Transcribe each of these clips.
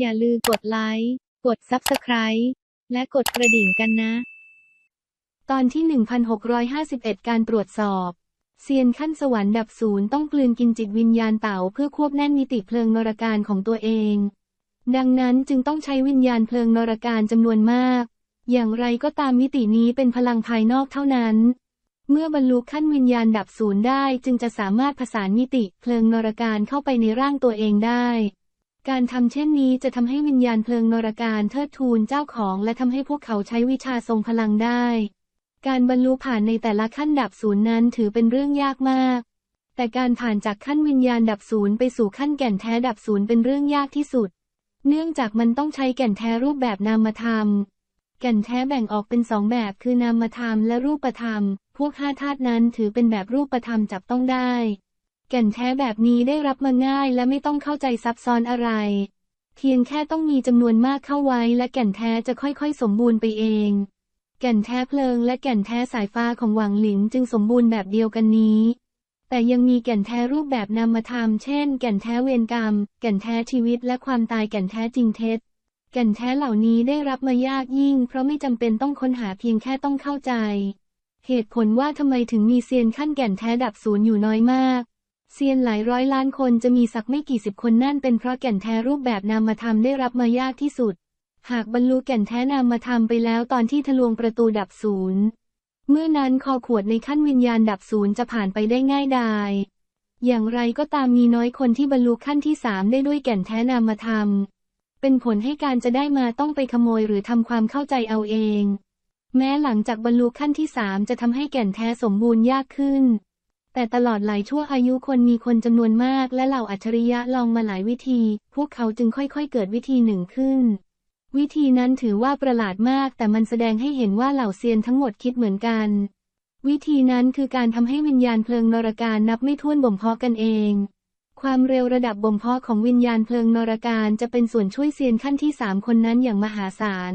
อย่าลืมกดไลค์ กด Subscribe และกดกระดิ่งกันนะ ตอนที่ 1651 การตรวจสอบ เซียนขั้นสวรรค์ดับศูนย์ต้องกลืนกินจิตวิญญาณเต่าเพื่อควบแน่นมิติเพลิงนรการของตัวเอง ดังนั้นจึงต้องใช้วิญญาณเพลิงนรการจำนวนมาก อย่างไรก็ตามมิตินี้เป็นพลังภายนอกเท่านั้นเมื่อบรรลุขั้นวิญญาณดับศูนย์ได้จึงจะสามารถผสานมิติเพลิงนรการเข้าไปในร่างตัวเองได้ การทำเช่นนี้จะทำให้วิญญาณเพลิงนรการเทิดทูนเจ้าของและทำให้พวกเขาใช้วิชาทรงพลังได้ การบรรลุผ่านในแต่ละขั้นดับศูนย์นั้นถือเป็นเรื่องยากมาก แต่การผ่านจากขั้นวิญญาณดับศูนย์ไปสู่ขั้นแก่นแท้ดับศูนย์เป็นเรื่องยากที่สุด เนื่องจากมันต้องใช้แก่นแท้รูปแบบนามธรรม แก่นแท้แบ่งออกเป็นสองแบบคือนามธรรมและรูปธรรม พวกห้าธาตุนั้นถือเป็นแบบรูปธรรมจับต้องได้ แก่นแท้แบบนี้ได้รับมาง่ายและไม่ต้องเข้าใจซับซ้อนอะไร เพียงแค่ต้องมีจำนวนมากเข้าไว้ และแก่นแท้จะค่อยๆ สมบูรณ์ไปเอง แก่นแท้เพลิงและแก่นแท้สายฟ้าของหวังหลินจึงสมบูรณ์แบบเดียวกันนี้ แต่ยังมีแก่นแท้รูปแบบนามธรรมเช่น แก่นแท้เวรกรรม แก่นแท้ชีวิตและความตายแก่นแท้จริงเท็จแก่นแท้เหล่านี้ได้รับมายากยิ่ง เพราะไม่จำเป็นต้องค้นหาเพียงแค่ต้องเข้าใจ เหตุผลว่าทำไมถึงมีเซียนขั้นแก่นแท้ดับศูนย์อยู่น้อยมาก เซียนหลายร้อยล้านคนจะมีสักไม่กี่สิบคนนั่นเป็นเพราะแก่นแท้รูปแบบนามธรรมได้รับมายากที่สุด หากบรรลุแก่นแท้นามธรรมไปแล้วตอนที่ทะลวงประตูดับศูนย์ เมื่อนั้นคอขวดในขั้นวิญญาณดับศูนย์จะผ่านไปได้ง่ายดายอย่างไรก็ตามมีน้อยคนที่บรรลุขั้นที่สามได้ด้วยแก่นแท้นามธรรม เป็นผลให้การจะได้มาต้องไปขโมยหรือทำความเข้าใจเอาเอง แม้หลังจากบรรลุขั้นที่สามจะทำให้แก่นแท้สมบูรณ์ยากขึ้น แต่ตลอดหลายชั่วอายุคนมีคนจำนวนมากและเหล่าอัจฉริยะลองมาหลายวิธี พวกเขาจึงค่อยๆเกิดวิธีหนึ่งขึ้น วิธีนั้นถือว่าประหลาดมากแต่มันแสดงให้เห็นว่าเหล่าเซียนทั้งหมดคิดเหมือนกัน วิธีนั้นคือการทำให้วิญญาณเพลิงนรการนับไม่ถ้วนบ่มเพาะกันเอง ความเร็วระดับบ่มเพาะของวิญญาณเพลิงนรการจะเป็นส่วนช่วยเซียนขั้นที่สามคนนั้นอย่างมหาศาล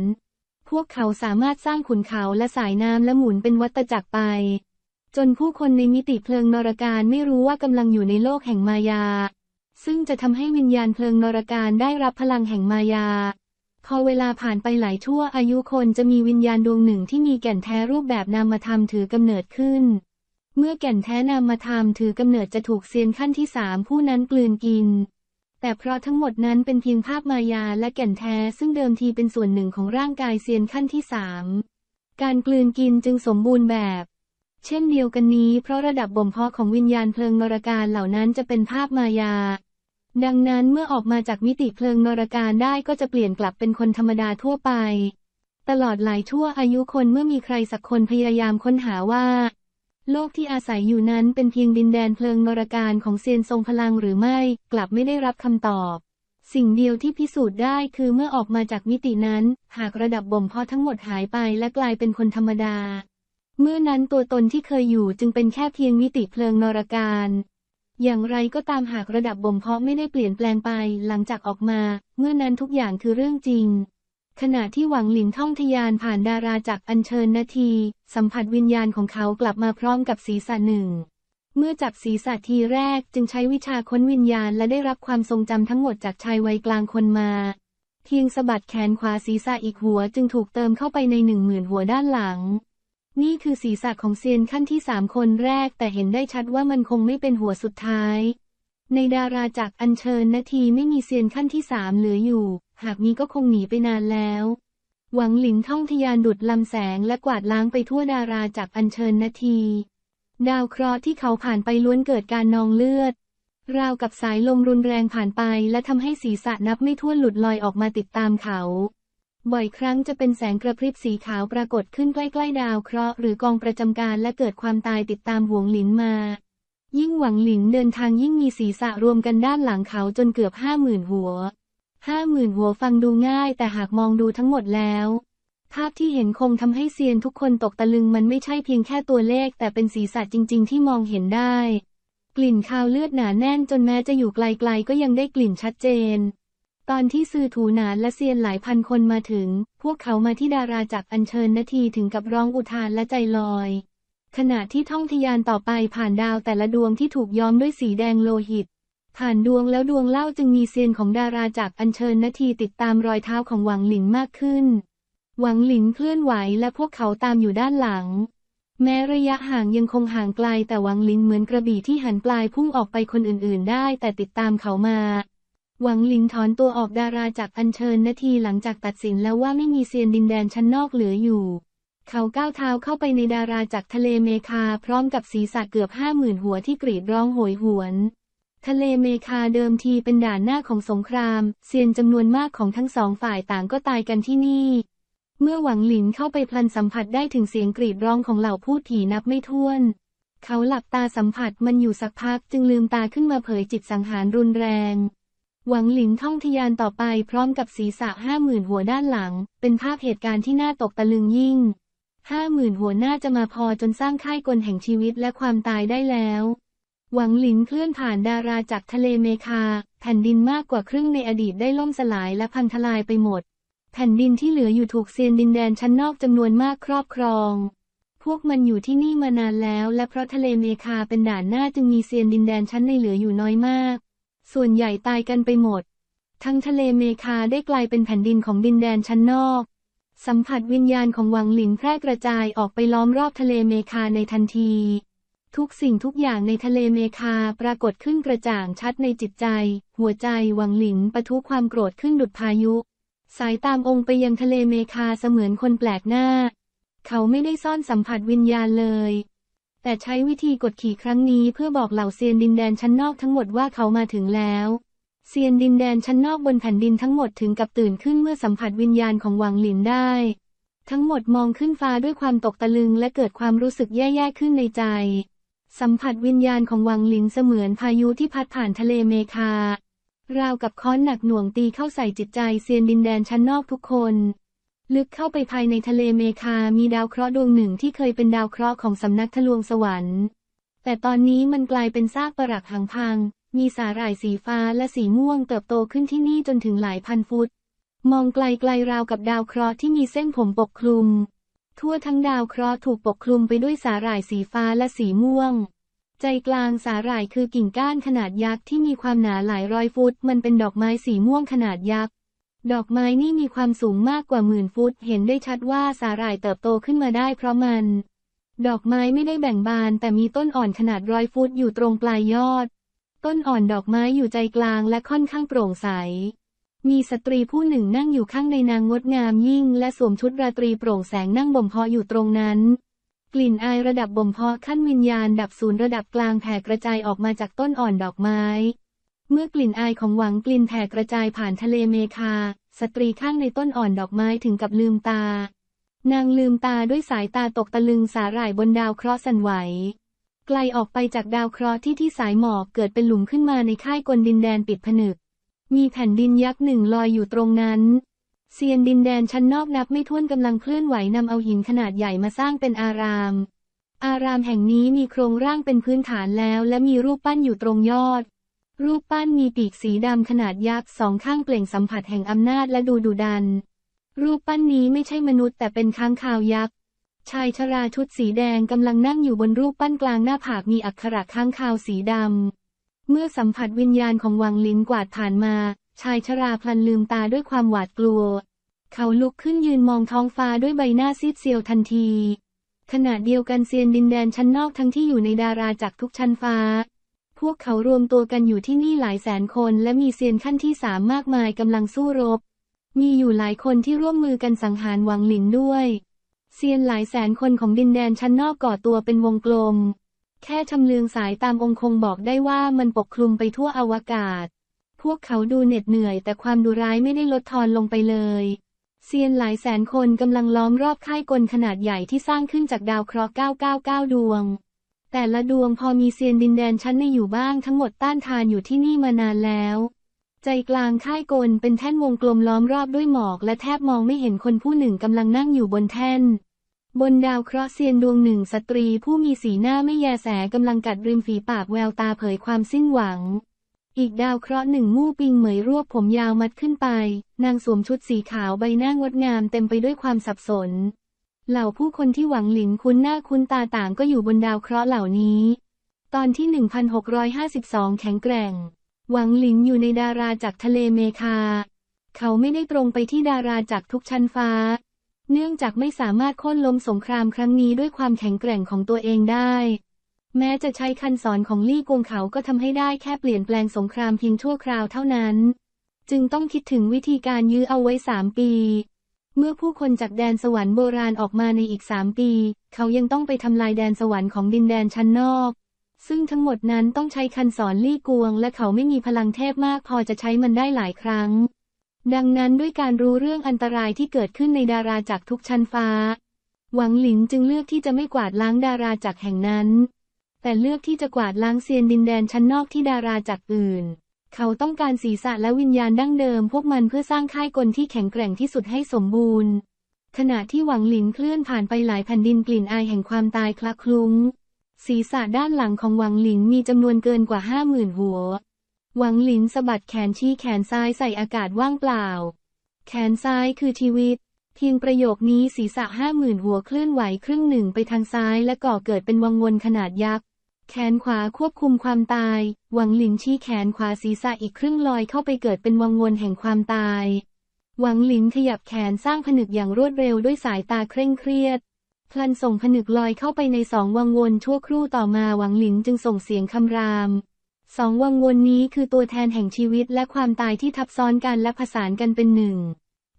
พวกเขาสามารถสร้างขุนเขาและสายน้ำและหมุนเป็นวัตจักรไป จนผู้คนในมิติเพลิงนรการไม่รู้ว่ากำลังอยู่ในโลกแห่งมายา ซึ่งจะทำให้วิญญาณเพลิงนรการได้รับพลังแห่งมายา พอเวลาผ่านไปหลายชั่วอายุคนจะมีวิญญาณดวงหนึ่งที่มีแก่นแท้รูปแบบนามธรรมถือกำเนิดขึ้น เมื่อแก่นแท้นามธรรมถือกำเนิดจะถูกเซียนขั้นที่สามผู้นั้นกลืนกิน แต่เพราะทั้งหมดนั้นเป็นเพียงภาพมายาและแก่นแท้ซึ่งเดิมทีเป็นส่วนหนึ่งของร่างกายเซียนขั้นที่สามการกลืนกินจึงสมบูรณ์แบบ เช่นเดียวกันนี้เพราะระดับบ่มเพาะของวิญญาณเพลิงนรการเหล่านั้นจะเป็นภาพมายา ดังนั้นเมื่อออกมาจากมิติเพลิงนรการได้ก็จะเปลี่ยนกลับเป็นคนธรรมดาทั่วไป ตลอดหลายชั่วอายุคนเมื่อมีใครสักคนพยายามค้นหาว่า โลกที่อาศัยอยู่นั้นเป็นเพียงดินแดนเพลิงนรการของเซียนทรงพลังหรือไม่ กลับไม่ได้รับคำตอบสิ่งเดียวที่พิสูจน์ได้คือเมื่อออกมาจากมิตินั้น หากระดับบ่มเพาะทั้งหมดหายไปและกลายเป็นคนธรรมดา เมื่อนั้นตัวตนที่เคยอยู่จึงเป็นแค่เพียงมิติเพลิงนรการ อย่างไรก็ตามหากระดับบ่มเพาะไม่ได้เปลี่ยนแปลงไปหลังจากออกมา เมื่อนั้นทุกอย่างคือเรื่องจริง ขณะที่หวังหลินท่องทยานผ่านดาราจากอัญเชิญนาที สัมผัสวิญญาณของเขากลับมาพร้อมกับศีรษะหนึ่ง เมื่อจับศีรษะทีแรกจึงใช้วิชาค้นวิญญาณและได้รับความทรงจำทั้งหมดจากชายวัยกลางคนมา เพียงสะบัดแขนขวาศีรษะอีกหัวจึงถูกเติมเข้าไปในหนึ่งหมื่นหัวด้านหลัง นี่คือศีรษะของเซียนขั้นที่สามคนแรก แต่เห็นได้ชัดว่ามันคงไม่เป็นหัวสุดท้าย ในดาราจากอัญเชิญนาทีไม่มีเซียนขั้นที่สามเหลืออยู่ หากมีก็คงหนีไปนานแล้ว หวังหลินท่องทยานดุดลำแสงและกวาดล้างไปทั่วดาราจากอัญเชิญนาที ดาวเคราะห์ที่เขาผ่านไปล้วนเกิดการนองเลือด ราวกับสายลมรุนแรงผ่านไปและทำให้ศีรษะนับไม่ถ้วนหลุดลอยออกมาติดตามเขา บ่อยครั้งจะเป็นแสงกระพริบสีขาวปรากฏขึ้นใกล้ ๆ ดาวเคราะห์หรือกองประจำการและเกิดความตายติดตามหวงหลินมา ยิ่งหวังหลินเดินทางยิ่งมีศีรษะรวมกันด้านหลังเขาจนเกือบห้าหมื่นหัวห้าหมื่นหัวฟังดูง่าย แต่หากมองดูทั้งหมดแล้ว ภาพที่เห็นคงทำให้เซียนทุกคนตกตะลึงมันไม่ใช่เพียงแค่ตัวเลข แต่เป็นศีรษะจริง ๆ ที่มองเห็นได้ กลิ่นคาวเลือดหนาแน่นจนแม้จะอยู่ไกล ๆ ก็ยังได้กลิ่นชัดเจน ตอนที่ซื่อถูหนานและเซียนหลายพันคนมาถึง พวกเขามาที่ดาราจากอัญเชิญนาทีถึงกับร้องอุทานและใจลอย ขณะที่ท่องทยานต่อไปผ่านดาวแต่ละดวงที่ถูกย้อมด้วยสีแดงโลหิต ผ่านดวงแล้วดวงเล่าจึงมีเซียนของดาราจากอัญเชิญนาทีติดตามรอยเท้าของหวังหลินมากขึ้น หวังหลินเคลื่อนไหวและพวกเขาตามอยู่ด้านหลัง แม้ระยะห่างยังคงห่างไกลแต่หวังหลินเหมือนกระบี่ที่หันปลายพุ่งออกไปคนอื่นๆ ได้แต่ติดตามเขามา หวังหลินถอนตัวออกดาราจากอัญเชิญนาทีหลังจากตัดสินแล้วว่าไม่มีเซียนดินแดนชั้นนอกเหลืออยู่ เขาก้าวเท้าเข้าไปในดาราจากทะเลเมคาพร้อมกับศีรษะเกือบห้าหมื่นหัวที่กรีดร้องโหยหวน ทะเลเมคาเดิมทีเป็นด่านหน้าของสงคราม เซียนจำนวนมากของทั้งสองฝ่ายต่างก็ตายกันที่นี่ เมื่อหวังหลินเข้าไปพลันสัมผัสได้ถึงเสียงกรีดร้องของเหล่าพูดผีนับไม่ถ้วน เขาหลับตาสัมผัสมันอยู่สักพักจึงลืมตาขึ้นมาเผยจิตสังหารรุนแรง หวังหลินท่องทยานต่อไปพร้อมกับศีรษะห้าหมื่นหัวด้านหลัง เป็นภาพเหตุการณ์ที่น่าตกตะลึงยิ่งห้าหมื่นหัวหน่าจะมาพอจนสร้างค่ายกลแห่งชีวิตและความตายได้แล้ว หวังหลินเคลื่อนผ่านดาราจากทะเลเมคา แผ่นดินมากกว่าครึ่งในอดีตได้ล่มสลายและพังทลายไปหมด แผ่นดินที่เหลืออยู่ถูกเซียนดินแดนชั้นนอกจำนวนมากครอบครอง พวกมันอยู่ที่นี่มานานแล้ว และเพราะทะเลเมคาเป็นด่านหน้าจึงมีเซียนดินแดนชั้นในเหลืออยู่น้อยมาก ส่วนใหญ่ตายกันไปหมด ทั้งทะเลเมคาได้กลายเป็นแผ่นดินของดินแดนชั้นนอก สัมผัสวิญญาณของหวังหลินแพร่กระจายออกไปล้อมรอบทะเลเมคาในทันที ทุกสิ่งทุกอย่างในทะเลเมคาปรากฏขึ้นกระจ่างชัดในจิตใจ หัวใจหวังหลินปะทุความโกรธขึ้นดุดพายุ สายตามองไปยังทะเลเมคาเสมือนคนแปลกหน้า เขาไม่ได้ซ่อนสัมผัสวิญญาณเลย แต่ใช้วิธีกดขี่ครั้งนี้เพื่อบอกเหล่าเซียนดินแดนชั้นนอกทั้งหมดว่าเขามาถึงแล้วเซียนดินแดนชั้นนอกบนแผ่นดินทั้งหมดถึงกับตื่นขึ้นเมื่อสัมผัสวิญญาณของหวังหลินได้ ทั้งหมดมองขึ้นฟ้าด้วยความตกตะลึงและเกิดความรู้สึกแย่ๆขึ้นในใจ สัมผัสวิญญาณของหวังหลินเสมือนพายุที่พัดผ่านทะเลเมคาราวกับค้อนหนักหน่วงตีเข้าใส่จิตใจเซียนดินแดนชั้นนอกทุกคน ลึกเข้าไปภายในทะเลเมคา มีดาวเคราะห์ดวงหนึ่งที่เคยเป็นดาวเคราะห์ของสำนักทะลวงสวรรค์ แต่ตอนนี้มันกลายเป็นซากปรักหังพัง มีสาหร่ายสีฟ้าและสีม่วงเติบโตขึ้นที่นี่จนถึงหลายพันฟุต มองไกลไกลราวกับดาวเคราะห์ที่มีเส้นผมปกคลุม ทั่วทั้งดาวเคราะห์ถูกปกคลุมไปด้วยสาหร่ายสีฟ้าและสีม่วง ใจกลางสาหร่ายคือกิ่งก้านขนาดยักษ์ที่มีความหนาหลายร้อยฟุต มันเป็นดอกไม้สีม่วงขนาดยักษ์ ดอกไม้นี่มีความสูงมากกว่าหมื่นฟุต เห็นได้ชัดว่าสาหร่ายเติบโตขึ้นมาได้เพราะมัน ดอกไม้ไม่ได้แบ่งบาน แต่มีต้นอ่อนขนาดร้อยฟุตอยู่ตรงปลายยอด ต้นอ่อนดอกไม้อยู่ใจกลางและค่อนข้างโปร่งใส มีสตรีผู้หนึ่งนั่งอยู่ข้างในนางงดงามยิ่ง และสวมชุดราตรีโปร่งแสงนั่งบ่มเพาะอยู่ตรงนั้น กลิ่นอายระดับบ่มเพาะขั้นวิญญาณดับศูนย์ระดับกลางแผ่กระจายออกมาจากต้นอ่อนดอกไม้ เมื่อกลิ่นอายของหวังกลิ่นแผ่กระจายผ่านทะเลเมคา สตรีข้างในต้นอ่อนดอกไม้ถึงกับลืมตา นางลืมตาด้วยสายตาตกตะลึงสาหร่ายบนดาวเคราะห์สั่นไหว ไกลออกไปจากดาวเคราะห์ที่ที่สายหมอกเกิดเป็นหลุมขึ้นมาในค่ายกลดินแดนปิดผนึก มีแผ่นดินยักษ์หนึ่งลอยอยู่ตรงนั้นเซียนดินแดนชั้นนอกนับไม่ถ้วนกำลังเคลื่อนไหวนำเอาหินขนาดใหญ่มาสร้างเป็นอาราม อารามแห่งนี้มีโครงร่างเป็นพื้นฐานแล้วและมีรูปปั้นอยู่ตรงยอด รูปปั้นมีปีกสีดำขนาดยักษ์สองข้างเปล่งสัมผัสแห่งอำนาจและดูดุดัน รูปปั้นนี้ไม่ใช่มนุษย์แต่เป็นค้างคาวยักษ์ ชายชราชุดสีแดงกำลังนั่งอยู่บนรูปปั้นกลางหน้าผากมีอักขระค้างคาวสีดำ เมื่อสัมผัสวิญญาณของวังลินกวาดผ่านมา ชายชราพลันลืมตาด้วยความหวาดกลัว เขาลุกขึ้นยืนมองท้องฟ้าด้วยใบหน้าซีดเซียวทันที ขณะเดียวกันเซียนดินแดนชั้นนอกทั้งที่อยู่ในดาราจากทุกชั้นฟ้า พวกเขารวมตัวกันอยู่ที่นี่หลายแสนคนและมีเซียนขั้นที่สามมากมายกำลังสู้รบ มีอยู่หลายคนที่ร่วมมือกันสังหารหวังหลินด้วยเซียนหลายแสนคนของดินแดนชั้นนอกก่อตัวเป็นวงกลม แค่ชำเลืองสายตามองคงบอกได้ว่ามันปกคลุมไปทั่วอวกาศ พวกเขาดูเหน็ดเหนื่อยแต่ความดุร้ายไม่ได้ลดทอนลงไปเลยเซียนหลายแสนคนกำลังล้อมรอบค่ายกลขนาดใหญ่ที่สร้างขึ้นจากดาวเคราะห์ 999 ดวง แต่ละดวงพอมีเซียนดินแดนชั้นในอยู่บ้างทั้งหมดต้านทานอยู่ที่นี่มานานแล้ว ใจกลางค่ายกลเป็นแท่นวงกลมล้อมรอบด้วยหมอก และแทบมองไม่เห็นคนผู้หนึ่งกำลังนั่งอยู่บนแท่น บนดาวเคราะห์เซียนดวงหนึ่งสตรีผู้มีสีหน้าไม่แยแสกำลังกัดริมฝีปากแววตาเผยความสิ้นหวังอีกดาวเคราะห์หนึ่งมู่ปิงเหมยรวบผมยาวมัดขึ้นไป นางสวมชุดสีขาวใบหน้างดงามเต็มไปด้วยความสับสน เหล่าผู้คนที่หวังหลินคุ้นหน้าคุ้นตาต่างก็อยู่บนดาวเคราะห์เหล่านี้ ตอนที่ 1652 แข็งแกร่ง หวังหลินอยู่ในดาราจากทะเลเมคา เขาไม่ได้ตรงไปที่ดาราจากทุกชั้นฟ้า เนื่องจากไม่สามารถโค่นล้มสงครามครั้งนี้ด้วยความแข็งแกร่งของตัวเองได้ แม้จะใช้คันสอนของลี่กวงเขาก็ทำให้ได้แค่เปลี่ยนแปลงสงครามเพียงชั่วคราวเท่านั้น จึงต้องคิดถึงวิธีการยื้อเอาไว้สามปี เมื่อผู้คนจากแดนสวรรค์โบราณออกมาในอีกสามปี เขายังต้องไปทำลายแดนสวรรค์ของดินแดนชั้นนอก ซึ่งทั้งหมดนั้นต้องใช้คันสอนลี่กวง และเขาไม่มีพลังเทพมากพอจะใช้มันได้หลายครั้ง ดังนั้นด้วยการรู้เรื่องอันตรายที่เกิดขึ้นในดาราจากทุกชั้นฟ้า หวังหลินจึงเลือกที่จะไม่กวาดล้างดาราจากแห่งนั้น แต่เลือกที่จะกวาดล้างเซียนดินแดนชั้นนอกที่ดาราจากอื่น เขาต้องการศีรษะและวิญญาณดั้งเดิมพวกมันเพื่อสร้างค่ายกลที่แข็งแกร่งที่สุดให้สมบูรณ์ ขณะที่หวังหลินเคลื่อนผ่านไปหลายแผ่นดินกลิ่นอายแห่งความตายคละคลุ้ง ศีรษะด้านหลังของหวังหลินมีจำนวนเกินกว่าห้าหมื่นหัว หวังหลินสะบัดแขนชี้แขนซ้ายใส่อากาศว่างเปล่า แขนซ้ายคือชีวิต เพียงประโยคนี้ศีรษะห้าหมื่นหัวเคลื่อนไหวครึ่งหนึ่งไปทางซ้ายและก่อเกิดเป็นวังวนขนาดยักษ์ แขนขวาควบคุมความตาย หวังหลินชี้แขนขวาศีรษะอีกครึ่งลอยเข้าไปเกิดเป็นวังวนแห่งความตาย หวังหลินขยับแขนสร้างผนึกอย่างรวดเร็วด้วยสายตาเคร่งเครียด พลันส่งผนึกลอยเข้าไปในสองวังวนชั่วครู่ต่อมาหวังหลินจึงส่งเสียงคำราม สองวังวนนี้คือตัวแทนแห่งชีวิตและความตายที่ทับซ้อนกันและผสานกันเป็นหนึ่ง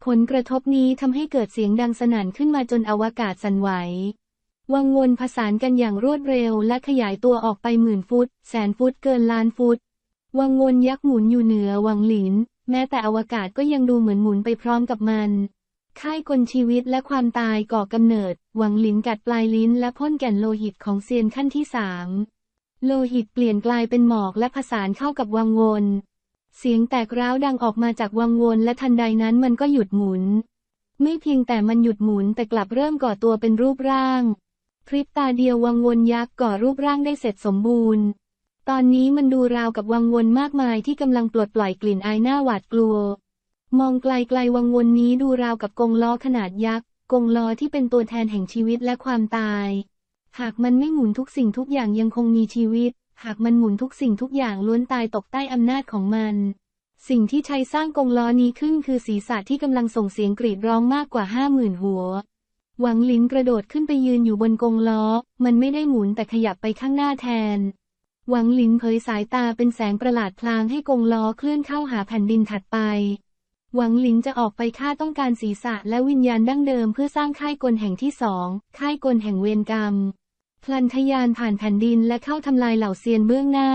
ผลกระทบนี้ทำให้เกิดเสียงดังสนั่นขึ้นมาจนอวกาศสั่นไหว วังวนผสานกันอย่างรวดเร็วและขยายตัวออกไปหมื่นฟุต แสนฟุตเกินล้านฟุต วังวนยักษ์หมุนอยู่เหนือวังหลิน แม้แต่อวกาศก็ยังดูเหมือนหมุนไปพร้อมกับมัน ค่ายกลชีวิตและความตายก่อกำเนิด วังหลินกัดปลายลิ้นและพ่นแก่นโลหิตของเซียนขั้นที่สามโลหิตเปลี่ยนกลายเป็นหมอกและผสานเข้ากับวังวนเสียงแตกร้าวดังออกมาจากวังวนและทันใดนั้นมันก็หยุดหมุน ไม่เพียงแต่มันหยุดหมุนแต่กลับเริ่มก่อตัวเป็นรูปร่าง พริบตาเดียววังวนยักษ์ก่อรูปร่างได้เสร็จสมบูรณ์ ตอนนี้มันดูราวกับวังวนมากมายที่กำลังปลดปล่อยกลิ่นอายหน้าหวาดกลัว มองไกลๆวังวนนี้ดูราวกับกงล้อขนาดยักษ์ กงล้อที่เป็นตัวแทนแห่งชีวิตและความตาย หากมันไม่หมุนทุกสิ่งทุกอย่างยังคงมีชีวิต หากมันหมุนทุกสิ่งทุกอย่างล้วนตายตกใต้อำนาจของมัน สิ่งที่ใช้สร้างกงล้อนี้ขึ้นคือศีรษะที่กำลังส่งเสียงกรีดร้องมากกว่าห้าหมื่นหัว หวังหลินกระโดดขึ้นไปยืนอยู่บนกงล้อ มันไม่ได้หมุนแต่ขยับไปข้างหน้าแทน หวังหลินเผยสายตาเป็นแสงประหลาดพลางให้กงล้อเคลื่อนเข้าหาแผ่นดินถัดไป หวังหลินจะออกไปฆ่าต้องการศีรษะและวิญญาณดั้งเดิมเพื่อสร้างค่ายกลแห่งที่สอง ค่ายกลแห่งเวรกรรม พลันทยานผ่านแผ่นดินและเข้าทำลายเหล่าเซียนเบื้องหน้า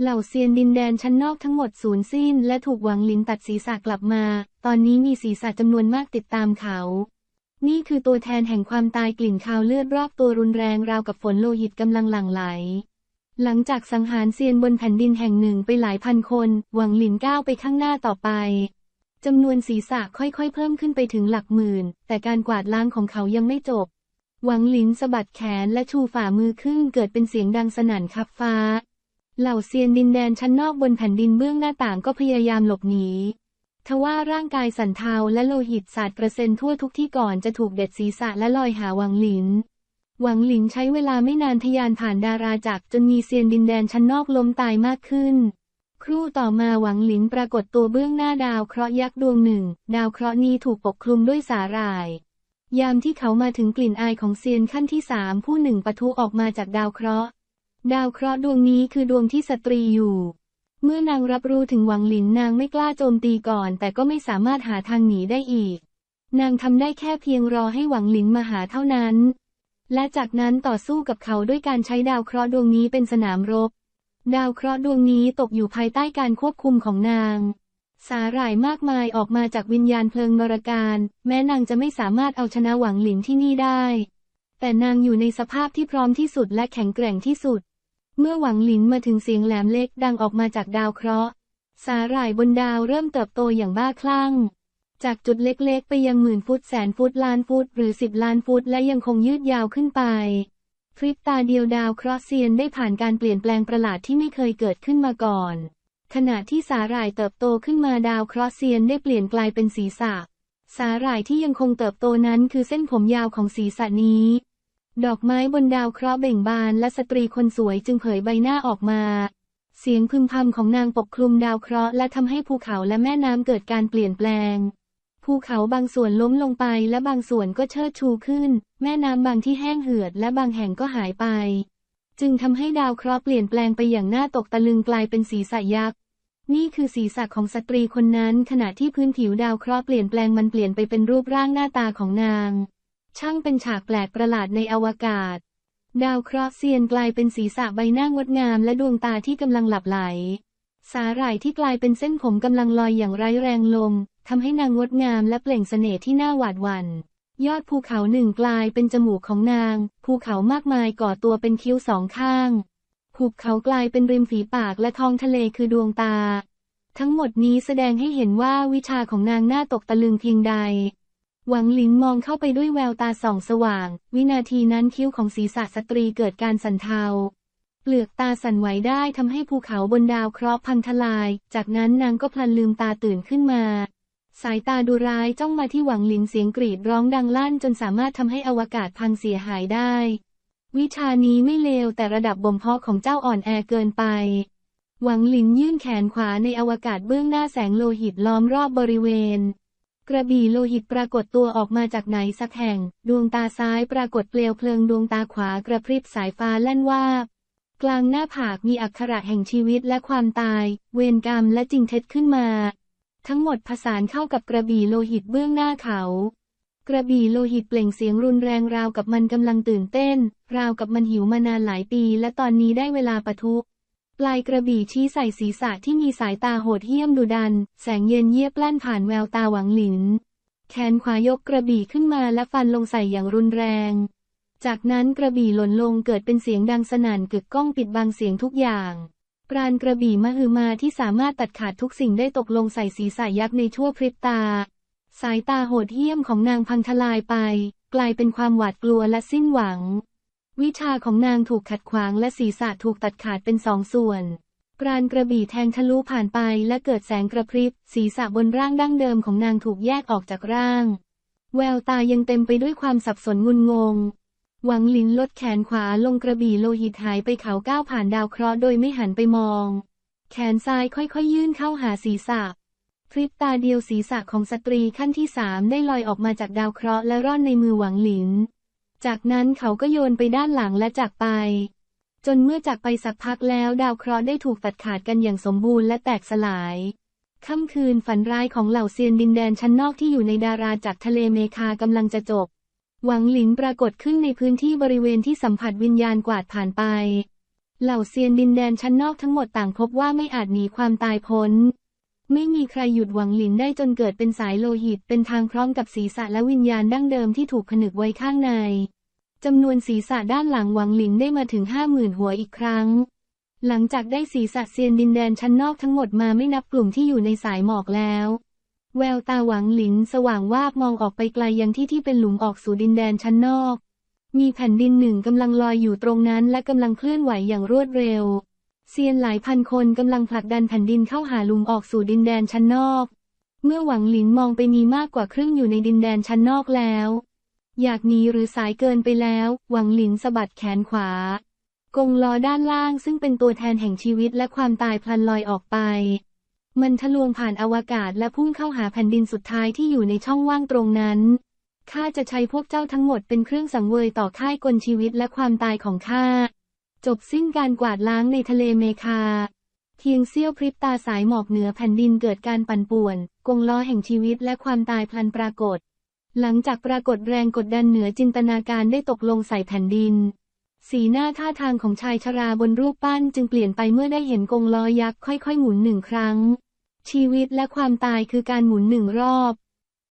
เหล่าเซียนดินแดนชั้นนอกทั้งหมดสูญสิ้น และถูกหวังหลินตัดศีรษะกลับมา ตอนนี้มีศีรษะจำนวนมากติดตามเขา นี่คือตัวแทนแห่งความตายกลิ่นคาวเลือดรอบตัวรุนแรงราวกับฝนโลหิตกำลังหลั่งไหล หลังจากสังหารเซียนบนแผ่นดินแห่งหนึ่งไปหลายพันคน หวังหลินก้าวไปข้างหน้าต่อไปจำนวนศีรษะค่อยๆ เพิ่มขึ้นไปถึงหลักหมื่น แต่การกวาดล้างของเขายังไม่จบ หวังหลินสะบัดแขนและชูฝ่ามือขึ้นเกิดเป็นเสียงดังสนั่นคับฟ้า เหล่าเซียนดินแดนชั้นนอกบนแผ่นดินเบื้องหน้าต่างก็พยายามหลบหนี ทว่าร่างกายสันเทาและโลหิตสาดกระเซ็นทั่วทุกที่ก่อนจะถูกเด็ดศีรษะและลอยหาหวังหลิน หวังหลินใช้เวลาไม่นานทยานผ่านดาราจักรจนมีเซียนดินแดนชั้นนอกล้มตายมากขึ้น ครู่ต่อมาหวังหลินปรากฏตัวเบื้องหน้าดาวเคราะห์ยักษ์ดวงหนึ่ง ดาวเคราะห์นี้ถูกปกคลุมด้วยสาหร่าย ยามที่เขามาถึงกลิ่นอายของเซียนขั้นที่สามผู้หนึ่งปะทุออกมาจากดาวเคราะห์ ดาวเคราะห์ดวงนี้คือดวงที่สตรีอยู่ เมื่อนางรับรู้ถึงหวังหลินนางไม่กล้าโจมตีก่อน แต่ก็ไม่สามารถหาทางหนีได้อีก นางทำได้แค่เพียงรอให้หวังหลินมาหาเท่านั้น และจากนั้นต่อสู้กับเขาด้วยการใช้ดาวเคราะห์ดวงนี้เป็นสนามรบ ดาวเคราะห์ดวงนี้ตกอยู่ภายใต้การควบคุมของนาง สาหร่ายมากมายออกมาจากวิญญาณเพลิงนรการ แม้นางจะไม่สามารถเอาชนะหวังหลินที่นี่ได้ แต่นางอยู่ในสภาพที่พร้อมที่สุดและแข็งแกร่งที่สุด เมื่อหวังหลินมาถึงเสียงแหลมเล็กดังออกมาจากดาวเคราะห์ สาหร่ายบนดาวเริ่มเติบโตอย่างบ้าคลั่ง จากจุดเล็กๆ ไปยังหมื่นฟุตแสนฟุตล้านฟุตหรือสิบล้านฟุตและยังคงยืดยาวขึ้นไป พริบตาเดียวดาวเคราะห์เซียนได้ผ่านการเปลี่ยนแปลงประหลาดที่ไม่เคยเกิดขึ้นมาก่อน ขณะที่สาหร่ายเติบโตขึ้นมาดาวเคราะห์เซียนได้เปลี่ยนกลายเป็นศีรษะ สาหร่ายที่ยังคงเติบโตนั้นคือเส้นผมยาวของศีรษะนี้ ดอกไม้บนดาวเคราะห์เบ่งบานและสตรีคนสวยจึงเผยใบหน้าออกมา เสียงพึมพำของนางปกคลุมดาวเคราะห์และทำให้ภูเขาและแม่น้ำเกิดการเปลี่ยนแปลง ภูเขาบางส่วนล้มลงไปและบางส่วนก็เชิดชูขึ้น แม่น้ำบางที่แห้งเหือดและบางแห่งก็หายไป จึงทำให้ดาวเคราะห์เปลี่ยนแปลงไปอย่างน่าตกตะลึงกลายเป็นศีรษะยักษ์นี่คือศีรษะของสตรีคนนั้นขณะที่พื้นผิวดาวเคราะห์เปลี่ยนแปลงมันเปลี่ยนไปเป็นรูปร่างหน้าตาของนาง ช่างเป็นฉากแปลกประหลาดในอวกาศ ดาวเคราะห์เซียนกลายเป็นศีรษะใบหน้างดงามและดวงตาที่กำลังหลับไหล สาหร่ายที่กลายเป็นเส้นผมกำลังลอยอย่างไร้แรงลมทำให้นางงดงามและเปล่งเสน่ห์ที่น่าหวาดหวัน่นยอดภูเขาหนึ่งกลายเป็นจมูกของนาง ภูเขามากมายก่อตัวเป็นคิ้วสองข้าง ภูเขากลายเป็นริมฝีปากและท้องทะเลคือดวงตา ทั้งหมดนี้แสดงให้เห็นว่าวิชาของนางน่าตกตะลึงเพียงใด หวังหลินมองเข้าไปด้วยแววตาส่องสว่าง วินาทีนั้นคิ้วของศีรษะสตรีเกิดการสั่นเทา เปลือกตาสั่นไหวได้ทำให้ภูเขาบนดาวเคราะห์พังทลาย จากนั้นนางก็พลันลืมตาตื่นขึ้นมา สายตาดูร้ายจ้องมาที่หวังหลินเสียงกรีดร้องดังลั่นจนสามารถทำให้อวกาศพังเสียหายได้ วิชานี้ไม่เลวแต่ระดับบ่มเพาะของเจ้าอ่อนแอเกินไปหวังหลินยื่นแขนขวาในอวกาศเบื้องหน้าแสงโลหิตล้อมรอบบริเวณ กระบี่โลหิตปรากฏตัวออกมาจากไหนสักแห่ง ดวงตาซ้ายปรากฏเปลวเพลิงดวงตาขวากระพริบสายฟ้าแล่นวาบกลางหน้าผากมีอักขระแห่งชีวิตและความตาย เวรกรรมและจริงเท็จขึ้นมา ทั้งหมดผสานเข้ากับกระบี่โลหิตเบื้องหน้าเขา กระบี่โลหิตเปล่งเสียงรุนแรงราวกับมันกำลังตื่นเต้น ราวกับมันหิวมานานหลายปี และตอนนี้ได้เวลาปะทุ ปลายกระบี่ชี้ใส่ศีรษะที่มีสายตาโหดเหี้ยมดุดัน แสงเย็นเยียบแล่นผ่านแววตาหวังหลิน แขนขวายกกระบี่ขึ้นมาและฟันลงใส่อย่างรุนแรง จากนั้นกระบี่หล่นลงเกิดเป็นเสียงดังสนั่นกึกก้องปิดบังเสียงทุกอย่างปราณกระบี่มหึมาที่สามารถตัดขาดทุกสิ่งได้ตกลงใส่ศีรษะยักษ์ในชั่วพริบตา สายตาโหดเหี้ยมของนางพังทลายไป กลายเป็นความหวาดกลัวและสิ้นหวัง วิชาของนางถูกขัดขวางและศีรษะถูกตัดขาดเป็นสองส่วนปราณกระบี่แทงทะลุผ่านไปและเกิดแสงกระพริบ ศีรษะบนร่างดั้งเดิมของนางถูกแยกออกจากร่าง แววตายังเต็มไปด้วยความสับสนงุนงง หวังหลินลดแขนขวาลงกระบี่โลหิตหายไปเขาก้าวผ่านดาวเคราะห์โดยไม่หันไปมอง แขนซ้ายค่อยๆยื่นเข้าหาศีรษะพริบตาเดียวศีรษะของสตรีขั้นที่สามได้ลอยออกมาจากดาวเคราะห์และร่อนในมือหวังหลิน จากนั้นเขาก็โยนไปด้านหลังและจากไป จนเมื่อจากไปสักพักแล้วดาวเคราะห์ได้ถูกตัดขาดกันอย่างสมบูรณ์และแตกสลาย ค่ำคืนฝันร้ายของเหล่าเซียนดินแดนชั้นนอกที่อยู่ในดาราจากทะเลเมคากำลังจะจบ หวังหลินปรากฏขึ้นในพื้นที่บริเวณที่สัมผัสวิญญาณกวาดผ่านไป เหล่าเซียนดินแดนชั้นนอกทั้งหมดต่างพบว่าไม่อาจหนีความตายพ้น ไม่มีใครหยุดหวังหลินได้จนเกิดเป็นสายโลหิต เป็นทางพร้อมกับศีรษะและวิญญาณดั้งเดิมที่ถูกผนึกไว้ข้างในจำนวนศีรษะด้านหลังหวังหลินได้มาถึงห้าหมื่นหัวอีกครั้ง หลังจากได้ศีรษะเซียนดินแดนชั้นนอกทั้งหมดมาไม่นับกลุ่มที่อยู่ในสายหมอกแล้ว แววตาหวังหลินสว่างวาบมองออกไปไกลยังที่ที่เป็นหลุมออกสู่ดินแดนชั้นนอก มีแผ่นดินหนึ่งกำลังลอยอยู่ตรงนั้นและกำลังเคลื่อนไหวอย่างรวดเร็ว เซียนหลายพันคนกำลังผลักดันแผ่นดินเข้าหาลุมออกสู่ดินแดนชั้นนอก เมื่อหวังหลินมองไปมีมากกว่าครึ่งอยู่ในดินแดนชั้นนอกแล้ว อยากหนีหรือสายเกินไปแล้ว หวังหลินสะบัดแขนขวากงล้อด้านล่างซึ่งเป็นตัวแทนแห่งชีวิตและความตายพลันลอยออกไป มันทะลวงผ่านอวกาศและพุ่งเข้าหาแผ่นดินสุดท้ายที่อยู่ในช่องว่างตรงนั้นข้าจะใช้พวกเจ้าทั้งหมดเป็นเครื่องสังเวยต่อค่ายกลชีวิตและความตายของข้า จบสิ้นการกวาดล้างในทะเลเมคา เพียงเสี้ยวพริบตาสายหมอกเหนือแผ่นดินเกิดการปั่นป่วน กงล้อแห่งชีวิตและความตายพลันปรากฏ หลังจากปรากฏแรงกดดันเหนือจินตนาการได้ตกลงใส่แผ่นดิน สีหน้าท่าทางของชายชราบนรูปปั้นจึงเปลี่ยนไปเมื่อได้เห็นกงล้อยักษ์ค่อยๆ หมุนหนึ่งครั้ง ชีวิตและความตายคือการหมุนหนึ่งรอบ